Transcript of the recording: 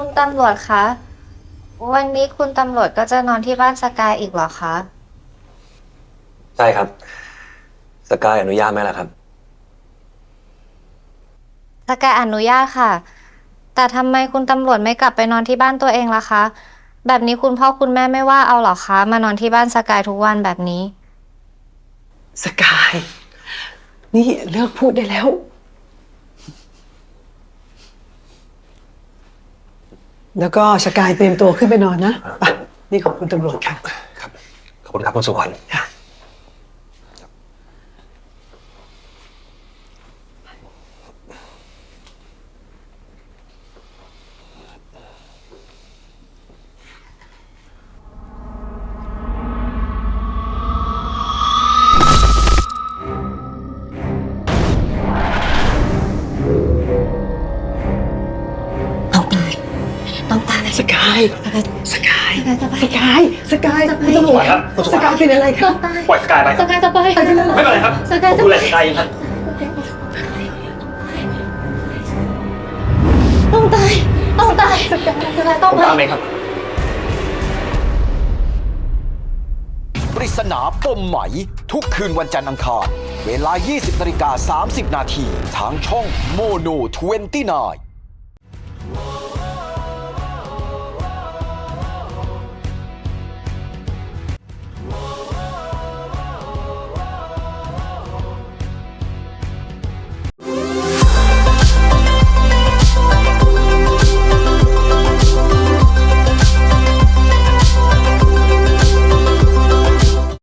คุณตำรวจคะ วันนี้คุณตำรวจก็จะนอนที่บ้านสกายอีกเหรอคะ ใช่ครับ สกายอนุญาตไหมล่ะครับ สกายอนุญาตค่ะ แต่ทำไมคุณตำรวจไม่กลับไปนอนที่บ้านตัวเองล่ะคะ แบบนี้คุณพ่อคุณแม่ไม่ว่าเอาเหรอคะ มานอนที่บ้านสกายทุกวันแบบนี้ สกาย นี่เลิกพูดได้แล้ว แล้วก็สกายเตรียมตัวขึ้นไปนอนนะไปนี่ของคุณตำรวจค่ะ ครับ ขอบคุณครับคุณสุขวัญค่ะ ต้องตายสกาย สกายสกายจะไปสกาย สกายคุณตำรวจครับคุณสุสขวัญกายเป็นอะไรครับ ปล่อยสกายไปสกายจะไปไม่เป็นไรครับสกายผมจะดูแลสกายเองครับต้องตาย ต้องตายสกายสกายต้องผมไปตามเองครับปริศนาปมไหม ทุกคืนวันจันทร์อังคาร เวลา 20นาฬิกา30 นาทีทางช่องโมโน29